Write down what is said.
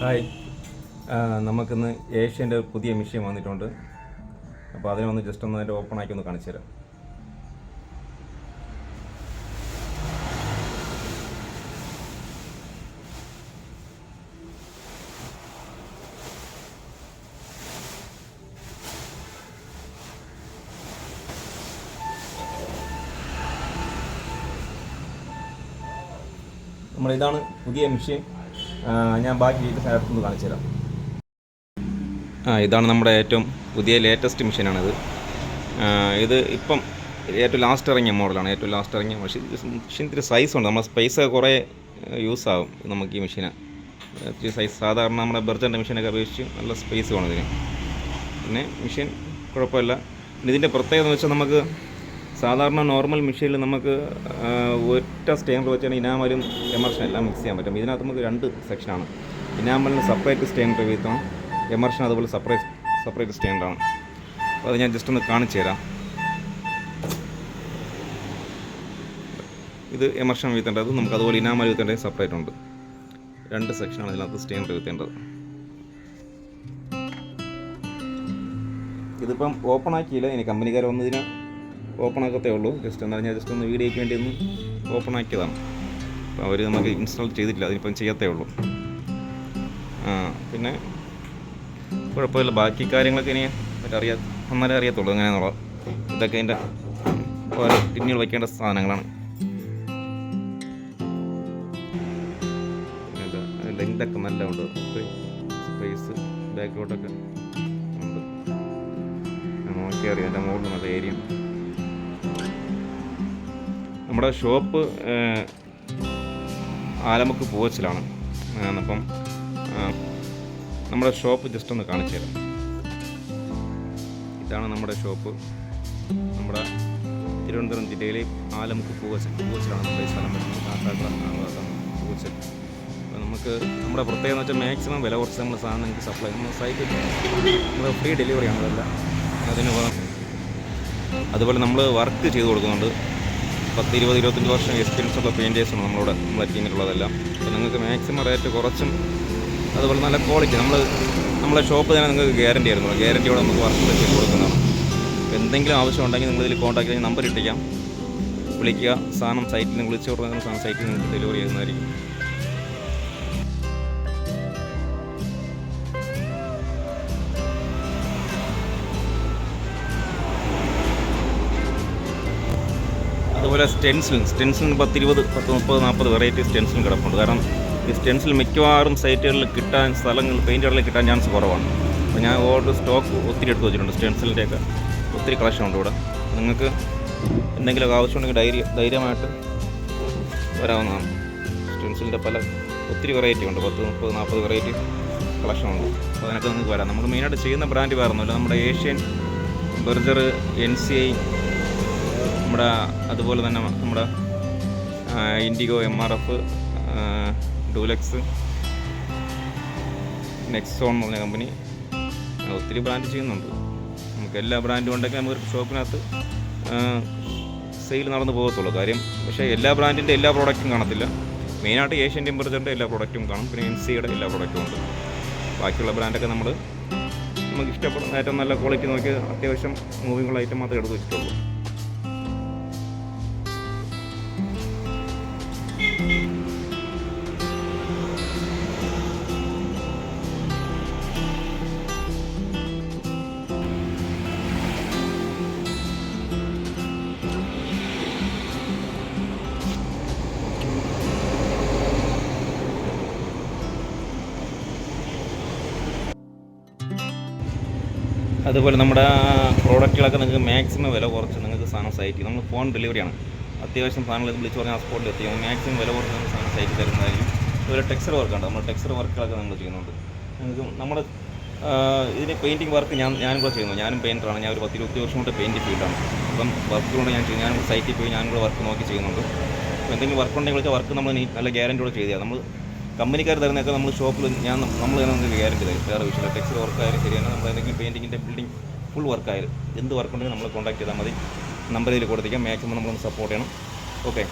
Hi. നമുക്കിന്ന് ഏഷ്യന്റെ പുതിയ machine വന്നിട്ടുണ്ട്. അപ്പോൾ അതിനെ ഒന്ന് ജസ്റ്റ് ഒന്ന് അതിന്റെ ഓപ്പൺ ആക്കി ഒന്ന് കാണിച്ചു തരാം. നമ്മൾ ഇതാണ് പുതിയ മെഷീൻ. ഞാൻ ബാക്കി ഡീറ്റെയിൽസ് അടുത്തൊന്ന് കാണിച്ചു തരാം. ആ ഇതാണ് നമ്മുടെ ഏറ്റവും പുതിയ ലേറ്റസ്റ്റ് മെഷീനാണിത് ഇത് ഇപ്പം ഏറ്റവും ലാസ്റ്റ് ഇറങ്ങിയ മോഡലാണ് ഏറ്റവും ലാസ്റ്റ് ഇറങ്ങിയ മെഷീൻ മെഷീൻ ഇത്തിരി സൈസ് ഉണ്ട്. നമ്മുടെ സ്പേസ് കുറേ യൂസ് ആവും നമുക്ക് ഈ മെഷീന് ഇത്തിരി സൈസ് സാധാരണ നമ്മുടെ ബെർജന്റെ മെഷീനൊക്കെ അപേക്ഷിച്ച് നല്ല സ്പേസ് വേണം ഇതിന്. പിന്നെ മെഷീൻ കുഴപ്പമില്ല. ഇതിന്റെ പ്രത്യേകത എന്ന് വെച്ചാൽ നമുക്ക് സാധാരണ നോർമൽ മെഷീനിൽ നമുക്ക് ഒറ്റ സ്റ്റേമർ വെച്ചാണ് ഇനാമലും എമർഷൻ എല്ലാം മിക്സ് ചെയ്യാൻ പറ്റും. ഇതിനകത്ത് നമുക്ക് രണ്ട് സെക്ഷനാണ് ഇനാമലിന് സെപ്പറേറ്റ് സ്റ്റേമർ വീതം എമർഷൻ അതുപോലെ സെപ്പറേറ്റ് സെപ്പറേറ്റ് സ്റ്റെയിനറാണ് അപ്പോൾ അത് ഞാൻ ജസ്റ്റ് ഒന്ന് കാണിച്ചു തരാം. ഇത് എമർഷൻ വീത്തേണ്ടത് നമുക്ക് അതുപോലെ ഇനാമൽ വീത്തേണ്ടത് സെപ്പറേറ്റ് ഉണ്ട്. രണ്ട് സെക്ഷനാണ് ഇതിനകത്ത് സ്റ്റേമർ വീത്തേണ്ടത്. ഇതിപ്പം ഓപ്പൺ ആക്കിയില്ല. ഇനി കമ്പനിക്കാർ വന്നതിന് ഓപ്പൺ ആക്കത്തേ ഉള്ളൂ ജസ്റ്റ് എന്ന് പറഞ്ഞാൽ ജസ്റ്റ് ഒന്ന് വീഡിയോയ്ക്ക് വേണ്ടി ഒന്ന് ഓപ്പൺ ആക്കിയതാണ് അപ്പോൾ അവർ നമുക്ക് ഇൻസ്റ്റാൾ ചെയ്തിട്ടില്ല അതിനിപ്പം ചെയ്യത്തേ ഉള്ളൂ പിന്നെ കുഴപ്പമില്ല. ബാക്കി കാര്യങ്ങളൊക്കെ ഇനി മറ്ററിയാ അന്നേരം അറിയത്തുള്ളൂ എങ്ങനെയാണെന്നുള്ളത് ഇതൊക്കെ അതിന്റെ ഓരോ ടിന്നുകൾ വയ്ക്കേണ്ട സാധനങ്ങളാണ്. ലെങ്തൊക്കെ നല്ല ഉണ്ട് സ്പേസ് ബാക്കിലോട്ടൊക്കെ ഉണ്ട്. നോക്കിയറിയാം എന്റെ മുകളിൽ നല്ല ഏരിയ നമ്മുടെ ഷോപ്പ് ആലമുക്ക് പൂവച്ചിലാണ്. അപ്പം നമ്മുടെ ഷോപ്പ് ജസ്റ്റ് ഒന്ന് കാണിച്ചു തരാം. ഇതാണ് നമ്മുടെ ഷോപ്പ്. നമ്മുടെ തിരുവനന്തപുരം ജില്ലയിലെ ആലമുക്ക് പൂവച്ചൽ പൂവച്ചിലാണ് നമ്മുടെ ഈ സ്ഥലം വരുന്നത്. ഭാഗത്താണ് പൂവച്ചൽ. അപ്പോൾ നമുക്ക് നമ്മുടെ പ്രത്യേകത എന്ന് വെച്ചാൽ മാക്സിമം വില കുറച്ച് നമ്മൾ സാധനം നിങ്ങൾക്ക് സപ്ലൈ നമ്മൾ സൈക്കിൾ നമ്മൾ ഫ്രീ ഡെലിവറിയാണ് അതെല്ലാം അതിന് അതുപോലെ നമ്മൾ വർക്ക് ചെയ്ത് കൊടുക്കുന്നുണ്ട്. പത്ത് ഇരുപത് ഇരുപത്തഞ്ച് വർഷം എക്സ്പീരിയൻസ് ഉള്ള പെയിന്റേഴ്സാണ് നമ്മളോട് നമ്മുടെ ടീമിലുള്ളതെല്ലാം അപ്പോൾ നിങ്ങൾക്ക് മാക്സിമം റേറ്റ് കുറച്ചും അതുപോലെ നല്ല ക്വാളിറ്റി നമ്മൾ നമ്മളെ ഷോപ്പ് തന്നെ നിങ്ങൾക്ക് ഗ്യാരണ്ടി ആയിരുന്നു. ഗ്യാരണ്ടിയോടെ നമുക്ക് വർക്ക് ചെയ്ത് കൊടുക്കുന്നതാണ്. എന്തെങ്കിലും ആവശ്യം ഉണ്ടെങ്കിൽ നിങ്ങൾ ഇതിൽ കോൺടാക്ട് ചെയ്ത് നമ്പർ ഇട്ടിക്കാം വിളിക്കുക. സാധനം സൈറ്റിൽ നിന്ന് വിളിച്ച് കൊടുക്കുന്ന സാധനം സൈറ്റിൽ നിങ്ങൾക്ക് ഡെലിവറി ചെയ്യുന്നതായിരിക്കും. അതുപോലെ സ്റ്റെൻസിലും സ്റ്റെൻസിലും പത്ത് ഇരുപത് പത്ത് മുപ്പത് നാൽപ്പത് വെറൈറ്റി സ്റ്റെൻസിലും കിടപ്പുണ്ട്. കാരണം ഈ സ്റ്റെൻസിൽ മിക്കവാറും സൈറ്റുകളിൽ കിട്ടാൻ സ്ഥലങ്ങൾ പെയിന്റുകളിൽ കിട്ടാൻ ചാൻസ് കുറവാണ്. അപ്പോൾ ഞാൻ ഓർഡർ സ്റ്റോക്ക് ഒത്തിരി എടുത്ത് വെച്ചിട്ടുണ്ട് സ്റ്റെൻസിലിന്റെയൊക്കെ. ഒത്തിരി കളക്ഷൻ ഉണ്ട് ഇവിടെ. നിങ്ങൾക്ക് എന്തെങ്കിലുമൊക്കെ ആവശ്യമുണ്ടെങ്കിൽ ധൈര്യ ധൈര്യമായിട്ട് വരാവുന്നതാണ്. സ്റ്റെൻസിലിന്റെ പല ഒത്തിരി വെറൈറ്റി ഉണ്ട്. പത്ത് മുപ്പത് നാൽപ്പത് വെറൈറ്റി കളക്ഷൻ ഉണ്ട്. അപ്പോൾ അതിനൊക്കെ നിങ്ങൾക്ക് വരാം. നമ്മൾ മെയിനായിട്ട് ചെയ്യുന്ന ബ്രാൻഡ് വേറെ ഒന്നുമില്ല നമ്മുടെ Asian Berger N C I നമ്മുടെ അതുപോലെ തന്നെ നമ്മുടെ IndiGo M R F Dulux Nexon എന്ന് പറഞ്ഞ കമ്പനി ഒത്തിരി ബ്രാൻഡ് ചെയ്യുന്നുണ്ട്. നമുക്ക് എല്ലാ ബ്രാൻഡും ഉണ്ടെങ്കിൽ നമുക്ക് ഷോപ്പിനകത്ത് സെയിൽ നടന്നു പോകത്തുള്ളൂ. കാര്യം പക്ഷേ എല്ലാ ബ്രാൻഡിന്റെ എല്ലാ പ്രോഡക്റ്റും കാണത്തില്ല. മെയിനായിട്ട് ഏഷ്യൻ ടെമ്പറേച്ചറിന്റെ എല്ലാ പ്രോഡക്റ്റും കാണും. പിന്നെ എൻ സിയുടെ എല്ലാ പ്രോഡക്റ്റും ഉണ്ട്. ബാക്കിയുള്ള ബ്രാൻഡൊക്കെ നമ്മൾ നമുക്ക് ഇഷ്ടപ്പെടുന്ന ഏറ്റവും നല്ല ക്വാളിറ്റി നോക്കി അത്യാവശ്യം മൂവിങ്ങുള്ള ഐറ്റം മാത്രമേ എടുത്ത് വെച്ചിട്ടുള്ളൂ. അതുപോലെ നമ്മുടെ പ്രോഡക്റ്റുകളൊക്കെ നിങ്ങൾക്ക് മാക്സിമം വില കുറച്ച് നിങ്ങൾക്ക് സാധനം സൈറ്റ് നമ്മൾ ഫോൺ ഡെലിവറിയാണ് അത്യാവശ്യം സാധനങ്ങൾ വിളിച്ച് പറഞ്ഞാൽ ആ സ്പോട്ടിൽ എത്തിക്കും. മാക്സിമം വില കുറച്ച് സാധനം സൈറ്റ് തരുന്നതായിരിക്കും. ഒരു ടെക്സ്ചർ വർക്കുണ്ട് നമ്മൾ ടെക്സ്ചർ വർക്കുകളൊക്കെ നമ്മൾ ചെയ്യുന്നുണ്ട്. നിങ്ങൾക്ക് നമ്മുടെ ഇതിന് പെയിന്റിങ് വർക്ക് ഞാൻ ഞാനും കൂടെ ചെയ്യുന്നു. ഞാനും പെയിന്ററാണ് ഞാൻ ഒരു പത്ത് ഇരുപത്തി വർഷം കൊണ്ട് പെയിന്റ് ഫീൽഡാണ് അപ്പം വർക്ക് കൊണ്ട് ഞാൻ ചെയ്യും. ഞാനും സൈറ്റിൽ പോയി ഞാനും കൂടെ വർക്ക് നോക്കി ചെയ്യുന്നുണ്ട്. അപ്പോൾ എന്തെങ്കിലും വർക്ക് ഉണ്ടെങ്കിൽ വിളിച്ചാൽ വർക്ക് നമ്മൾ നല്ല ഗ്യാരന്റിയോടെ തരാം. നമ്മൾ കമ്പനിക്കാർ തരുന്നതൊക്കെ നമ്മൾ ഷോപ്പിൽ ഞാൻ നമ്മൾ തന്നെ നമുക്ക് ഗ്യാരന്റി തരും. വേറെ വിഷയമില്ല ടെക്സ്റ്റ് വർക്കായാലും ശരിയാണ്. നമ്മൾ എന്തെങ്കിലും പെയിന്റിങ്ങിന്റെ ബിൽഡിംഗ് ഫുൾ വർക്കായാലും എന്ത് വർക്ക് ഉണ്ടെങ്കിൽ നമ്മൾ കോൺടാക്ട് ചെയ്താൽ മതി. നമ്പർ ഇതിൽ കൊടുത്തേക്കാം. മാക്സിമം നമ്മളൊന്ന് സപ്പോർട്ട് ചെയ്യണം. ഓക്കെ